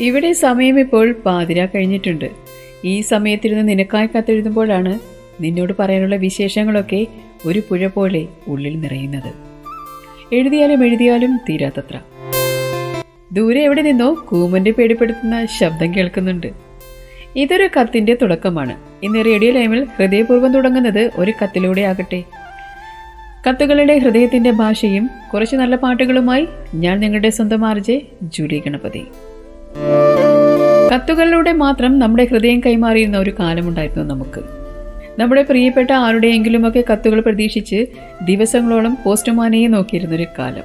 ഇവിടെ സമയം ഇപ്പോൾ പാതിര കഴിഞ്ഞിട്ടുണ്ട്. ഈ സമയത്തിരുന്ന് നിനക്കായി കത്തെഴുതുമ്പോഴാണ് നിന്നോട് പറയാനുള്ള വിശേഷങ്ങളൊക്കെ ഒരു പുഴ പോലെ ഉള്ളിൽ നിറയുന്നത്. എഴുതിയാലും എഴുതിയാലും തീരാത്തത്ര. ദൂരെ എവിടെ നിന്നോ കൂമന്റെ പേടിപ്പെടുത്തുന്ന ശബ്ദം കേൾക്കുന്നുണ്ട്. ഇതൊരു കത്തിന്റെ തുടക്കമാണ്. ഇന്ന് റേഡിയോ ലൈമിൽ ഹൃദയപൂർവം തുടങ്ങുന്നത് ഒരു കത്തിലൂടെ ആകട്ടെ. കത്തുകളുടെ ഹൃദയത്തിന്റെ ഭാഷയും കുറച്ച് നല്ല പാട്ടുകളുമായി ഞാൻ നിങ്ങളുടെ സ്വന്തം ആർജെ ജൂലി ഗണപതി. കത്തുകളിലൂടെ മാത്രം നമ്മുടെ ഹൃദയം കൈമാറിയിരുന്ന ഒരു കാലമുണ്ടായിരുന്നു നമുക്ക്. നമ്മുടെ പ്രിയപ്പെട്ട ആരുടെയെങ്കിലുമൊക്കെ കത്തുകൾ പ്രതീക്ഷിച്ച് ദിവസങ്ങളോളം പോസ്റ്റ്മാനെയെ നോക്കിയിരുന്നൊരു കാലം.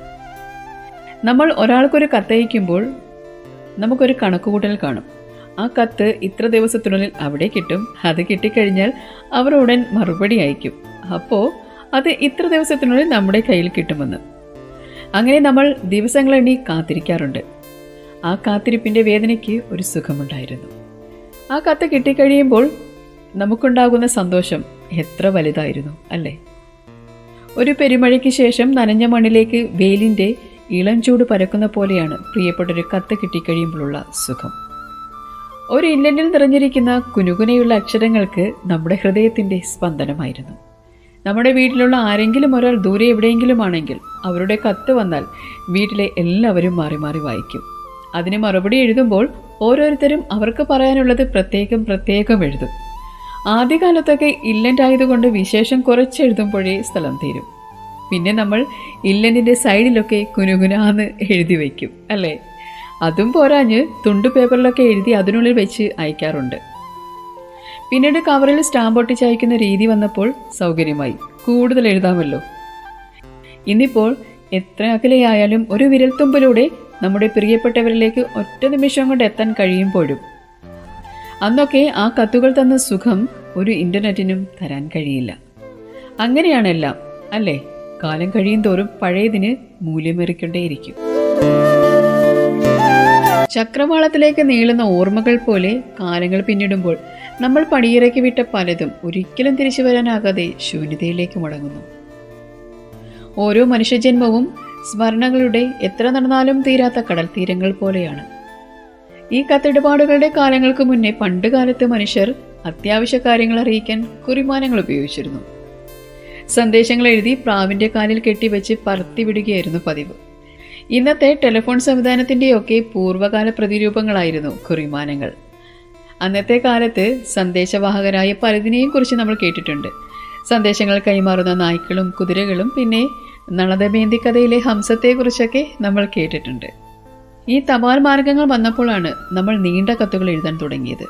നമ്മൾ ഒരാൾക്കൊരു കത്തയക്കുമ്പോൾ നമുക്കൊരു കണക്കുകൂട്ടൽ കാണും. ആ കത്ത് ഇത്ര ദിവസത്തിനുള്ളിൽ അവിടെ കിട്ടും അത് കിട്ടിക്കഴിഞ്ഞാൽ അവർ ഉടൻ മറുപടി അയക്കും. അപ്പോൾ അത് ഇത്ര ദിവസത്തിനുള്ളിൽ നമ്മുടെ കയ്യിൽ കിട്ടുമെന്ന്. അങ്ങനെ നമ്മൾ ദിവസങ്ങളെണ്ണി കാത്തിരിക്കാറുണ്ട്. ആ കാത്തിരിപ്പിന്റെ വേദനയ്ക്ക് ഒരു സുഖമുണ്ടായിരുന്നു. ആ കത്ത് കിട്ടിക്കഴിയുമ്പോൾ നമുക്കുണ്ടാകുന്ന സന്തോഷം എത്ര വലുതായിരുന്നു അല്ലേ? ഒരു പെരുമഴയ്ക്ക് ശേഷം നനഞ്ഞ മണ്ണിലേക്ക് വെയിലിന്റെ ഇളം ചൂട് പരക്കുന്ന പോലെയാണ് പ്രിയപ്പെട്ടൊരു കത്ത് കിട്ടിക്കഴിയുമ്പോഴുള്ള സുഖം. ഒരു ഇല്ലനിൽ നിറഞ്ഞിരിക്കുന്ന കുനുകുനയുള്ള അക്ഷരങ്ങൾക്ക് നമ്മുടെ ഹൃദയത്തിന്റെ സ്പന്ദനമായിരുന്നു. നമ്മുടെ വീട്ടിലുള്ള ആരെങ്കിലും ഒരാൾ ദൂരെ എവിടെയെങ്കിലും ആണെങ്കിൽ അവരുടെ കത്ത് വന്നാൽ വീട്ടിലെ എല്ലാവരും മാറി മാറി വായിക്കും. അതിന് മറുപടി എഴുതുമ്പോൾ ഓരോരുത്തരും അവർക്ക് പറയാനുള്ളത് പ്രത്യേകം പ്രത്യേകം എഴുതും. ആദ്യകാലത്തൊക്കെ ഇല്ലന്റ് ആയതുകൊണ്ട് വിശേഷം കുറച്ചെഴുതുമ്പോഴേ സ്ഥലം തീരും. പിന്നെ നമ്മൾ ഇല്ലന്റിന്റെ സൈഡിലൊക്കെ കുനുകുനാന്ന് എഴുതി വയ്ക്കും അല്ലേ? അതും പോരാഞ്ഞ് തുണ്ട് പേപ്പറിലൊക്കെ എഴുതി അതിനുള്ളിൽ വെച്ച് അയക്കാറുണ്ട്. പിന്നീട് കവറിൽ സ്റ്റാമ്പ് ഒട്ടിച്ച് അയക്കുന്ന രീതി വന്നപ്പോൾ സൗകര്യമായി. കൂടുതൽ എഴുതാമല്ലോ. ഇന്നിപ്പോൾ എത്ര അകലെയായാലും ഒരു വിരൽത്തുമ്പിലൂടെ നമ്മുടെ പ്രിയപ്പെട്ടവരിലേക്ക് ഒറ്റ നിമിഷം കൊണ്ട് എത്താൻ കഴിയുമ്പോഴും. അന്നൊക്കെ ആ കത്തുകൾ തന്ന സുഖം ഒരു ഇന്റർനെറ്റിനും തരാൻ കഴിയില്ല. അങ്ങനെയാണെല്ലാം അല്ലേ? കാലം കഴിയും തോറും പഴയതിന് മൂല്യമേറിക്കൊണ്ടേയിരിക്കും. ചക്രവാളത്തിലേക്ക് നീളുന്ന ഓർമ്മകൾ പോലെ കാലങ്ങൾ പിന്നിടുമ്പോൾ നമ്മൾ പടിയിറക്കി വിട്ട പലതും ഒരിക്കലും തിരിച്ചു വരാനാകാതെ ശൂന്യതയിലേക്ക് മുടങ്ങുന്നു. ഓരോ മനുഷ്യജന്മവും സ്മരണകളുടെ എത്ര നടന്നാലും തീരാത്ത കടൽ തീരങ്ങൾ പോലെയാണ്. ഈ കത്തിടപാടുകളുടെ കാലങ്ങൾക്ക് മുന്നേ പണ്ട് കാലത്ത് മനുഷ്യർ അത്യാവശ്യ കാര്യങ്ങൾ അറിയിക്കാൻ കുറിമാനങ്ങൾ ഉപയോഗിച്ചിരുന്നു. സന്ദേശങ്ങൾ എഴുതി പ്രാവിന്റെ കാലിൽ കെട്ടിവെച്ച് പറത്തി വിടുകയായിരുന്നു പതിവ്. ഇന്നത്തെ ടെലിഫോൺ സംവിധാനത്തിന്റെയൊക്കെ പൂർവകാല പ്രതിരൂപങ്ങളായിരുന്നു കുറിമാനങ്ങൾ. അന്നത്തെ കാലത്ത് സന്ദേശവാഹകരായ പലതിനെയും കുറിച്ച് നമ്മൾ കേട്ടിട്ടുണ്ട്. സന്ദേശങ്ങൾ കൈമാറുന്ന നായ്ക്കളും കുതിരകളും പിന്നെ നളദമേന്തി കഥയിലെ ഹംസത്തെക്കുറിച്ചൊക്കെ നമ്മൾ കേട്ടിട്ടുണ്ട്. ഈ തപാൽ മാർഗങ്ങൾ വന്നപ്പോഴാണ് നമ്മൾ നീണ്ട കത്തുകൾ എഴുതാൻ തുടങ്ങിയത്.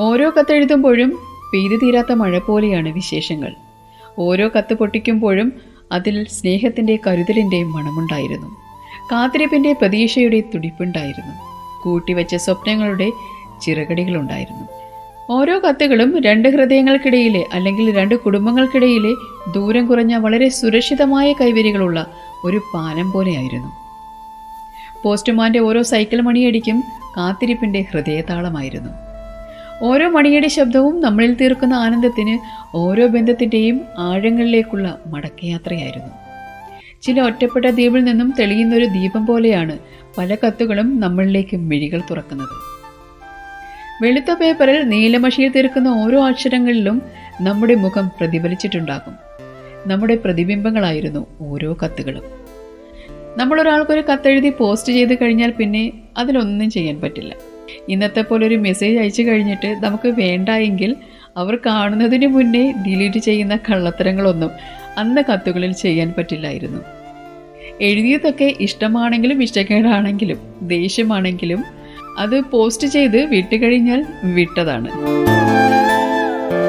ഓരോ കത്തെഴുതുമ്പോഴും പെയ്തു തീരാത്ത മഴ പോലെയാണ് വിശേഷങ്ങൾ. ഓരോ കത്ത് പൊട്ടിക്കുമ്പോഴും അതിൽ സ്നേഹത്തിന്റെ കരുതലിന്റെ മണമുണ്ടായിരുന്നു. കാത്തിരിപ്പിന്റെ പ്രതീക്ഷയുടെ തുടിപ്പുണ്ടായിരുന്നു. കൂട്ടിവെച്ച സ്വപ്നങ്ങളുടെ ചിറകടികളുണ്ടായിരുന്നു. ഓരോ കത്തുകളും രണ്ട് ഹൃദയങ്ങൾക്കിടയിലെ അല്ലെങ്കിൽ രണ്ട് കുടുംബങ്ങൾക്കിടയിലെ ദൂരം കുറഞ്ഞ വളരെ സുരക്ഷിതമായ കൈവരികളുള്ള ഒരു പാലം പോലെയായിരുന്നു. പോസ്റ്റ്മാന്റെ ഓരോ സൈക്കിൾ മണിയടിക്കും കാത്തിരിപ്പിന്റെ ഹൃദയതാളമായിരുന്നു. ഓരോ മണിയുടെ ശബ്ദവും നമ്മളിൽ തീർക്കുന്ന ആനന്ദത്തിന് ഓരോ ബന്ധത്തിന്റെയും ആഴങ്ങളിലേക്കുള്ള മടക്കയാത്രയായിരുന്നു. ചില ഒറ്റപ്പെട്ട ദ്വീപിൽ നിന്നും തെളിയുന്നൊരു ദീപം പോലെയാണ് പല കത്തുകളും നമ്മളിലേക്ക് മിഴികൾ തുറക്കുന്നത്. വെളുത്ത പേപ്പറിൽ നീലമഷിയിൽ തീർക്കുന്ന ഓരോ അക്ഷരങ്ങളിലും നമ്മുടെ മുഖം പ്രതിഫലിച്ചിട്ടുണ്ടാകും. നമ്മുടെ പ്രതിബിംബങ്ങളായിരുന്നു ഓരോ കത്തുകളും. നമ്മളൊരാൾക്കൊരു കത്തെഴുതി പോസ്റ്റ് ചെയ്ത് കഴിഞ്ഞാൽ പിന്നെ അതിലൊന്നും ചെയ്യാൻ പറ്റില്ല. ഇന്നത്തെ പോലെ ഒരു മെസ്സേജ് അയച്ചു കഴിഞ്ഞിട്ട് നമുക്ക് വേണ്ട എങ്കിൽ അവർ കാണുന്നതിന് മുന്നേ ഡിലീറ്റ് ചെയ്യുന്ന കള്ളത്തരങ്ങളൊന്നും അന്ന് കത്തുകളിൽ ചെയ്യാൻ പറ്റില്ലായിരുന്നു. എഴുതിയതൊക്കെ ഇഷ്ടമാണെങ്കിലും ഇഷ്ടക്കേടാണെങ്കിലും ദേഷ്യമാണെങ്കിലും അത് പോസ്റ്റ് ചെയ്ത് വിട്ടുകഴിഞ്ഞാൽ വിട്ടതാണ്.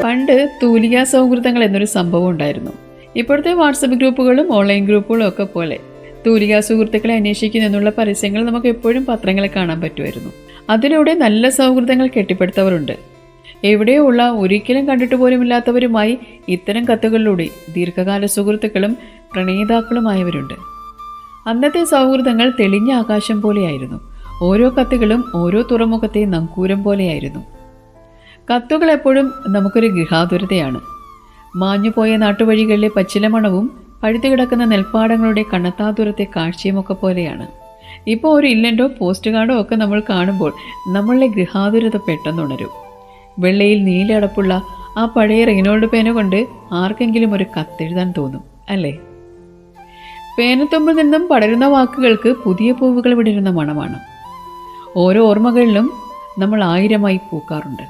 പണ്ട് തൂലിക സൗഹൃദങ്ങൾ എന്നൊരു സംഭവം ഉണ്ടായിരുന്നു. ഇപ്പോഴത്തെ വാട്സപ്പ് ഗ്രൂപ്പുകളും ഓൺലൈൻ ഗ്രൂപ്പുകളും ഒക്കെ പോലെ തൂലിക സുഹൃത്തുക്കളെ അന്വേഷിക്കുന്നു എന്നുള്ള പരസ്യങ്ങൾ നമുക്ക് എപ്പോഴും പത്രങ്ങളിൽ കാണാൻ പറ്റുമായിരുന്നു. അതിലൂടെ നല്ല സൗഹൃദങ്ങൾ കെട്ടിപ്പടുത്തവരുണ്ട്. എവിടെയുള്ള ഒരിക്കലും കണ്ടിട്ട് പോലുമില്ലാത്തവരുമായി ഇത്തരം കത്തുകളിലൂടെ ദീർഘകാല സുഹൃത്തുക്കളും പ്രണയിതാക്കളുമായവരുണ്ട് അന്നത്തെ സൗഹൃദങ്ങൾ തെളിഞ്ഞ ആകാശം പോലെയായിരുന്നു. ഓരോ കത്തുകളും ഓരോ തുറമുഖത്തെ നങ്കൂരം പോലെയായിരുന്നു. കത്തുകൾ എപ്പോഴും നമുക്കൊരു ഗൃഹാതുരതയാണ്. മാഞ്ഞുപോയ നാട്ടുവഴികളിലെ പച്ചിലമണവും പഴുത്തു കിടക്കുന്ന നെൽപ്പാടങ്ങളുടെ കണ്ണത്താതുരത്തെ കാഴ്ചയുമൊക്കെ പോലെയാണ്. ഇപ്പോൾ ഒരു ഇല്ലന്റോ പോസ്റ്റ് കാർഡോ ഒക്കെ നമ്മൾ കാണുമ്പോൾ നമ്മളുടെ ഗൃഹാതുരത പെട്ടെന്നുണരും വെള്ളയിൽ നീലടപ്പുള്ള ആ പഴയ റെയിനോൾഡ് പേന കൊണ്ട് ആർക്കെങ്കിലും ഒരു കത്തെഴുതാൻ തോന്നും അല്ലേ? പേനത്തുമ്പിൽ നിന്നും പടരുന്ന വാക്കുകൾക്ക് പുതിയ പൂവുകൾ വിടരുന്ന മണമാണ്. ഓരോ ഓർമ്മകളിലും നമ്മൾ ആയിരമായി പൂക്കാറുണ്ട്.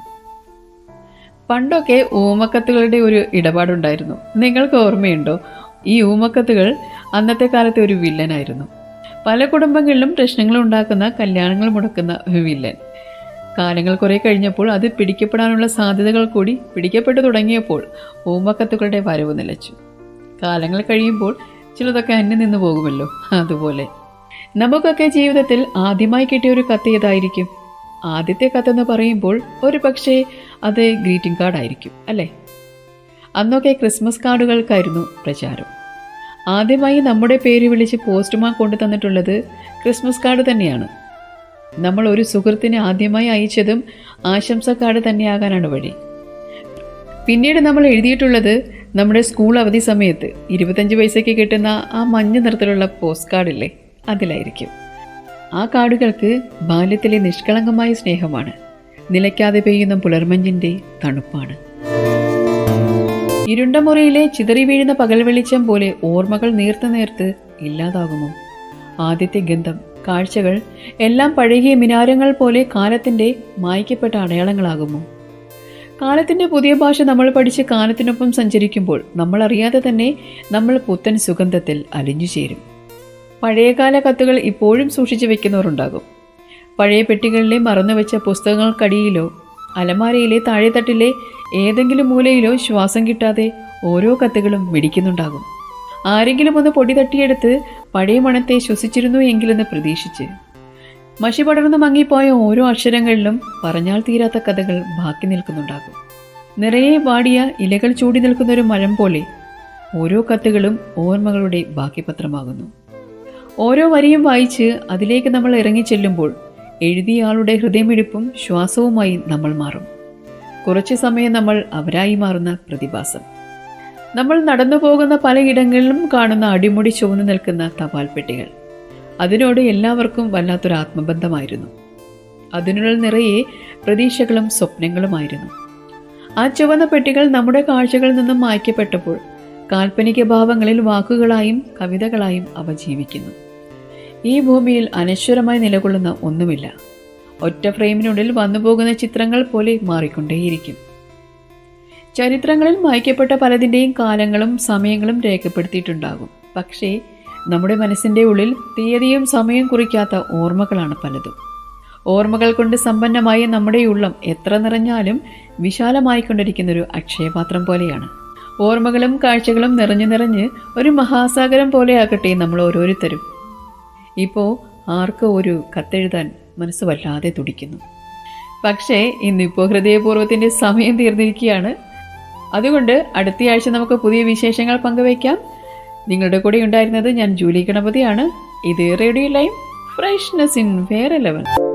പണ്ടൊക്കെ ഊമക്കത്തുകളുടെ ഒരു ഇടപാടുണ്ടായിരുന്നു. നിങ്ങൾക്ക് ഓർമ്മയുണ്ടോ? ഈ ഊമക്കത്തുകൾ അന്നത്തെ കാലത്തെ ഒരു വില്ലനായിരുന്നു. പല കുടുംബങ്ങളിലും പ്രശ്നങ്ങൾ ഉണ്ടാക്കുന്ന കല്യാണങ്ങൾ മുടക്കുന്ന വില്ലൻ. കാലങ്ങൾ കുറെ കഴിഞ്ഞപ്പോൾ അത് പിടിക്കപ്പെടാനുള്ള സാധ്യതകൾ കൂടി പിടിക്കപ്പെട്ടു തുടങ്ങിയപ്പോൾ ഊമക്കത്തുകളുടെ വരവ് നിലച്ചു. കാലങ്ങൾ കഴിയുമ്പോൾ ചിലതൊക്കെ അന്യം നിന്ന് പോകുമല്ലോ അതുപോലെ. നമുക്കൊക്കെ ജീവിതത്തിൽ ആദ്യമായി കിട്ടിയ ഒരു കത്ത് ഏതായിരിക്കും? ആദ്യത്തെ കത്തെന്ന് പറയുമ്പോൾ ഒരു പക്ഷേ അത് ഗ്രീറ്റിംഗ് കാർഡായിരിക്കും അല്ലേ? അന്നൊക്കെ ക്രിസ്മസ് കാർഡുകൾക്കായിരുന്നു പ്രചാരം. ആദ്യമായി നമ്മുടെ പേര് വിളിച്ച് പോസ്റ്റ്മാൻ കൊണ്ടു തന്നിട്ടുള്ളത് ക്രിസ്മസ് കാർഡ് തന്നെയാണ്. നമ്മൾ ഒരു സുഹൃത്തിന് ആദ്യമായി അയച്ചതും ആശംസ കാർഡ് തന്നെയാകാനാണ് വഴി. പിന്നീട് നമ്മൾ എഴുതിയിട്ടുള്ളത് നമ്മുടെ സ്കൂൾ അവധി സമയത്ത് ഇരുപത്തഞ്ച് പൈസയ്ക്ക് കിട്ടുന്ന ആ മഞ്ഞ നിറത്തിലുള്ള പോസ്റ്റ് കാർഡില്ലേ അതിലായിരിക്കും. ആ കാടുകൾക്ക് ബാല്യത്തിലെ നിഷ്കളങ്കമായ സ്നേഹമാണ്. നിലയ്ക്കാതെ പെയ്യുന്ന പുലർമഞ്ഞിന്റെ തണുപ്പാണ്. ഇരുണ്ട മുറിയിലെ ചിതറി വീഴുന്ന പകൽ വെളിച്ചം പോലെ ഓർമ്മകൾ നേർത്ത് നേർത്ത് ഇല്ലാതാകുമോ? ആദ്യത്തെ ഗന്ധം കാഴ്ചകൾ എല്ലാം പഴകിയ മിനാരങ്ങൾ പോലെ കാലത്തിന്റെ മായ്ക്കപ്പെട്ട അടയാളങ്ങളാകുമോ? കാലത്തിന്റെ പുതിയ ഭാഷ നമ്മൾ പഠിച്ച് കാലത്തിനൊപ്പം സഞ്ചരിക്കുമ്പോൾ നമ്മൾ അറിയാതെ തന്നെ നമ്മൾ പുത്തൻ സുഗന്ധത്തിൽ അലിഞ്ഞു ചേരും പഴയകാല കത്തുകൾ ഇപ്പോഴും സൂക്ഷിച്ചു വെക്കുന്നവരുണ്ടാകും. പഴയ പെട്ടികളിലെ മറന്നുവെച്ച പുസ്തകങ്ങൾക്കടിയിലോ അലമാരയിലെ താഴെത്തട്ടിലെ ഏതെങ്കിലും മൂലയിലോ ശ്വാസം കിട്ടാതെ ഓരോ കത്തുകളും മിടിക്കുന്നുണ്ടാകും. ആരെങ്കിലും ഒന്ന് പൊടി തട്ടിയെടുത്ത് പഴയ മണത്തെ ശ്വസിച്ചിരുന്നു എങ്കിലെന്ന് പ്രതീക്ഷിച്ച്. മഷി പടർന്ന് മങ്ങിപ്പോയ ഓരോ അക്ഷരങ്ങളിലും പറഞ്ഞാൽ തീരാത്ത കഥകൾ ബാക്കി നിൽക്കുന്നുണ്ടാകും. നിറയെ വാടിയ ഇലകൾ ചൂടി നിൽക്കുന്ന ഒരു മരം പോലെ ഓരോ കത്തുകളും ഓർമ്മകളുടെ ബാക്കി പത്രമാകുന്നു ഓരോ വരിയും വായിച്ച് അതിലേക്ക് നമ്മൾ ഇറങ്ങിച്ചെല്ലുമ്പോൾ എഴുതിയ ആളുടെ ഹൃദയമിടിപ്പും ശ്വാസവുമായി നമ്മൾ മാറും. കുറച്ചു സമയം നമ്മൾ അവരായി മാറുന്ന പ്രതിഭാസം. നമ്മൾ നടന്നു പോകുന്ന പലയിടങ്ങളിലും കാണുന്ന അടിമുടി ചുവന്നു നിൽക്കുന്ന തപാൽ പെട്ടികൾ. അതിനോട് എല്ലാവർക്കും വല്ലാത്തൊരു ആത്മബന്ധമായിരുന്നു. അതിനുള്ള നിറയെ പ്രതീക്ഷകളും സ്വപ്നങ്ങളുമായിരുന്നു. ആ ചുവന്ന പെട്ടികൾ നമ്മുടെ കാഴ്ചകളിൽ നിന്നും മായ്ക്കപ്പെട്ടപ്പോൾ കാൽപ്പനിക ഭാവങ്ങളിൽ വാക്കുകളായും കവിതകളായും അവ ജീവിക്കുന്നു. ഈ ഭൂമിയിൽ അനശ്വരമായി നിലകൊള്ളുന്ന ഒന്നുമില്ല. ഒറ്റ ഫ്രെയിമിനുള്ളിൽ വന്നുപോകുന്ന ചിത്രങ്ങൾ പോലെ മാറിക്കൊണ്ടേയിരിക്കും. ചരിത്രങ്ങളിൽ മായ്ക്കപ്പെട്ട പലതിന്റെയും കാലങ്ങളും സമയങ്ങളും രേഖപ്പെടുത്തിയിട്ടുണ്ടാകും. പക്ഷേ നമ്മുടെ മനസ്സിന്റെ ഉള്ളിൽ തീയതിയും സമയം കുറിക്കാത്ത ഓർമ്മകളാണ് പലതും. ഓർമ്മകൾ കൊണ്ട് സമ്പന്നമായ നമ്മുടെ ഉള്ളം എത്ര നിറഞ്ഞാലും വിശാലമായിക്കൊണ്ടിരിക്കുന്നൊരു അക്ഷയപാത്രം പോലെയാണ്. ഓർമ്മകളും കാഴ്ചകളും നിറഞ്ഞു നിറഞ്ഞ് ഒരു മഹാസാഗരം പോലെയാകട്ടെ നമ്മൾ ഓരോരുത്തരും. ഇപ്പോൾ ആർക്ക് ഒരു കത്തെഴുതാൻ മനസ്സ് വല്ലാതെ തുടിക്കുന്നു. പക്ഷേ ഇന്നിപ്പോൾ ഹൃദയപൂർവത്തിന്റെ സമയം തീർന്നിരിക്കുകയാണ്. അതുകൊണ്ട് അടുത്തയാഴ്ച നമുക്ക് പുതിയ വിശേഷങ്ങൾ പങ്കുവയ്ക്കാം. നിങ്ങളുടെ കൂടെ ഉണ്ടായിരുന്നത് ഞാൻ ജൂലി ഗണപതിയാണ്. ഇത് റേഡിയോ ലൈം ഫ്രഷ്നസ് ഇൻ വേറെ ലെവൽ.